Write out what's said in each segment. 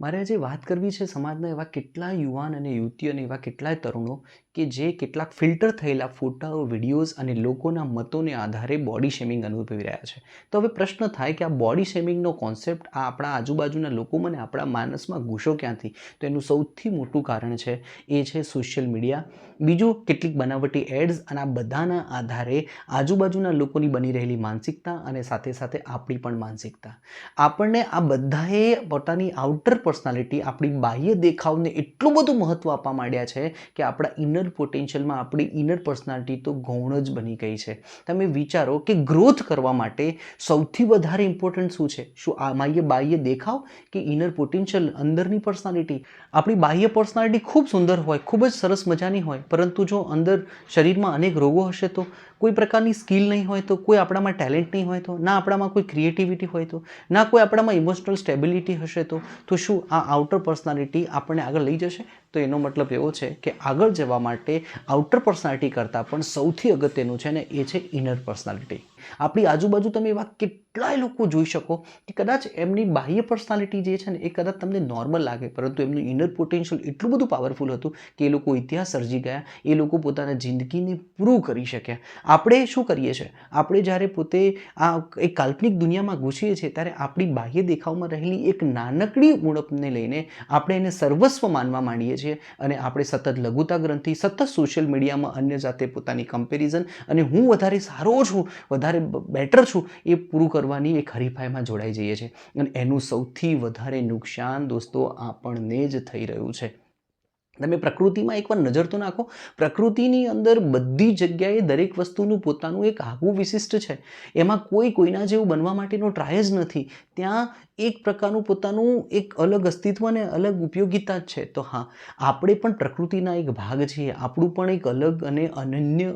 મારે આજે વાત કરવી છે સમાજના એવા કેટલા યુવાન અને યુવતીઓ અને એવા કેટલાય તરુણો કે જે કેટલાક ફિલ્ટર થયેલા ફોટાઓ, વિડીયોઝ અને લોકોના મતોને આધારે બોડી શેમિંગ અનુભવી રહ્યા છે. તો હવે પ્રશ્ન થાય કે આ બોડી શેમિંગનો કોન્સેપ્ટ આ આપણા આજુબાજુના લોકોમાં અને આપણા માનસમાં ઘૂસો ક્યાંથી? તો એનું સૌથી મોટું કારણ છે, એ છે સોશિયલ મીડિયા બીજું કેટલીક બનાવટી એડ્સ અને આ બધાના આધારે આજુબાજુના લોકોની બની રહેલી માનસિકતા અને સાથે સાથે આપણી પણ માનસિકતા. આપણને આ બધાએ પોતાની આઉટર પર્સનાલિટી આપણી બાહ્ય દેખાવને એટલું બધું મહત્ત્વ આપવા માંડ્યા છે કે આપણા ઇનર પોટેન્શિયલમાં આપણી ઇનર પર્સનાલિટી તો ગૌણ જ બની ગઈ છે. તમે વિચારો કે ગ્રોથ કરવા માટે સૌથી વધારે ઇમ્પોર્ટન્ટ શું છે? શું આ બાહ્ય બાહ્ય દેખાવ કે ઇનર પોટેન્શિયલ અંદરની પર્સનાલિટી આપણી બાહ્ય પર્સનાલિટી ખૂબ સુંદર હોય, ખૂબ જ સરસ મજાની હોય, પરંતુ જો અંદર શરીરમાં અનેક રોગો હશે તો કોઈ પ્રકારની સ્કિલ નહીં હોય તો, કોઈ આપણામાં ટેલેન્ટ નહીં હોય તો, ના આપણામાં કોઈ ક્રિએટિવિટી હોય તો, ના કોઈ આપણામાં ઇમોશનલ સ્ટેબિલિટી હશે તો તો શું આ આઉટર પર્સનાલિટી આપણને આગળ લઈ જશે? તો એનો મતલબ એવો છે કે આગળ જવા માટે આઉટર પર્સનાલિટી કરતાં પણ સૌથી અગત્યનું છે ને એ છે ઇનર પર્સનાલિટી આપણી આજુબાજુ તમે એવા કેટલાય લોકો જોઈ શકો કે કદાચ એમની બાહ્ય પર્સનાલિટી જે છે ને એ કદાચ તમને નોર્મલ લાગે, પરંતુ એમનું ઇનર પોટેન્શિયલ એટલું બધું પાવરફુલ હતું કે એ લોકો ઇતિહાસ સર્જી ગયા, એ લોકો પોતાના જિંદગીને પૂરું કરી શક્યા. આપણે શું કરીએ છીએ? આપણે જ્યારે પોતે આ એક કાલ્પનિક દુનિયામાં ઘૂસીએ છીએ, ત્યારે આપણી બાહ્ય દેખાવમાં રહેલી એક નાનકડી ઉણપને લઈને આપણે એને સર્વસ્વ માનવા માંડીએ છીએ અને આપણે સતત લઘુતા ગ્રંથિ, સતત સોશિયલ મીડિયામાં અન્ય જાતે પોતાની કમ્પેરિઝન અને હું વધારે સારો છું, વધારે બેટર છું, એ પૂરું કરવાની એક હરીફાઈમાં જોડાઈ જઈએ છીએ. અને એનું સૌથી વધારે નુકસાન દોસ્તો આપણને જ થઈ રહ્યું છે. તમે પ્રકૃતિમાં એકવાર નજર તો નાખો. પ્રકૃતિની અંદર બધી જગ્યાએ દરેક વસ્તુનું પોતાનું એક આગવું વિશિષ્ટ છે. એમાં કોઈ કોઈના જેવું બનવા માટેનો ટ્રાય જ નથી. ત્યાં એક પ્રકારનું પોતાનું એક અલગ અસ્તિત્વ અને અલગ ઉપયોગિતા જ છે. તો હા, આપણે પણ પ્રકૃતિના એક ભાગ છીએ. આપણું પણ એક અલગ અને અનન્ય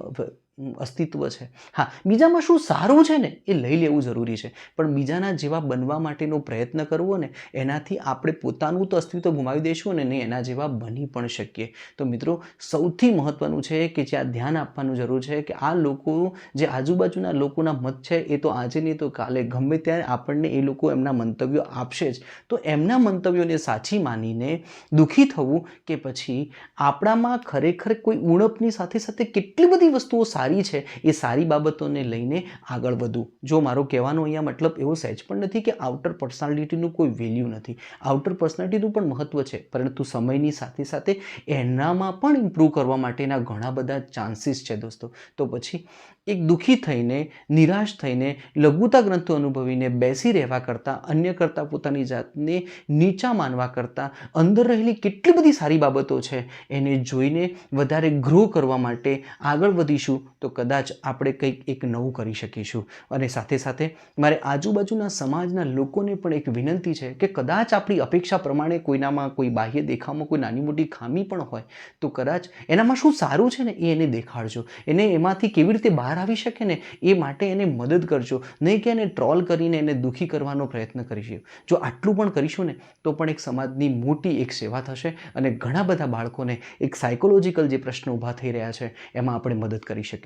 અસ્તિત્વ છે. હા, બીજામાં શું સારું છે ને, એ લઈ લેવું જરૂરી છે. પણ બીજાના જેવા બનવા માટેનો પ્રયત્ન કરવો ને, એનાથી આપણે પોતાનું તો અસ્તિત્વ ગુમાવી દઈશું અને નહીં એના જેવા બની પણ શકીએ. તો મિત્રો, સૌથી મહત્ત્વનું છે કે જ્યાં ધ્યાન આપવાનું જરૂર છે કે આ લોકો, જે આજુબાજુના લોકોના મત છે, એ તો આજે નહીં તો કાલે. ગમે ત્યારે આપણને એ લોકો એમના મંતવ્યો આપશે જ. તો એમના મંતવ્યોને સાચી માનીને દુઃખી થવું કે પછી આપણામાં ખરેખર કોઈ ઉણપની સાથે સાથે કેટલી બધી વસ્તુઓ સારી છે, એ સારી બાબતોને લઈને આગળ વધવું. જો મારો કહેવાનો અહીંયા મતલબ એવો સહેજ પણ નથી કે આઉટર પર્સનાલિટીનું કોઈ વેલ્યુ નથી. આઉટર પર્સનાલિટીનું પણ મહત્ત્વ છે, પરંતુ સમયની સાથે સાથે એનામાં પણ ઇમ્પ્રૂવ કરવા માટેના ઘણા બધા ચાન્સીસ છે દોસ્તો. તો પછી એક દુઃખી થઈને, નિરાશ થઈને, લઘુતા ગ્રંથો અનુભવીને, બેસી રહેવા કરતાં, અન્ય કરતાં પોતાની જાતને નીચા માનવા કરતાં, અંદર રહેલી કેટલી બધી સારી બાબતો છે, એને જોઈને વધારે ગ્રો કરવા માટે આગળ વધીશું. તો કદાચ આપણે કંઈક એક નવું કરી શકીશું. અને સાથે સાથે મારે આજુબાજુના સમાજના લોકોને પણ એક વિનંતી છે કે કદાચ આપણી અપેક્ષા પ્રમાણે કોઈનામાં કોઈ બાહ્ય દેખાવમાં કોઈ નાની મોટી ખામી પણ હોય, તો કદાચ એનામાં શું સારું છે ને એ એને દેખાડજો. એને એમાંથી કેવી રીતે બહાર આવી શકે ને એ માટે એને મદદ કરજો. નહીં કે એને ટ્રોલ કરીને એને દુઃખી કરવાનો પ્રયત્ન કરીશું. જો આટલું પણ કરીશું ને, તો પણ એક સમાજની મોટી એક સેવા થશે અને ઘણા બધા બાળકોને એક સાયકોલોજીકલ જે પ્રશ્નો ઊભા થઈ રહ્યા છે, એમાં આપણે મદદ કરી શકીશું.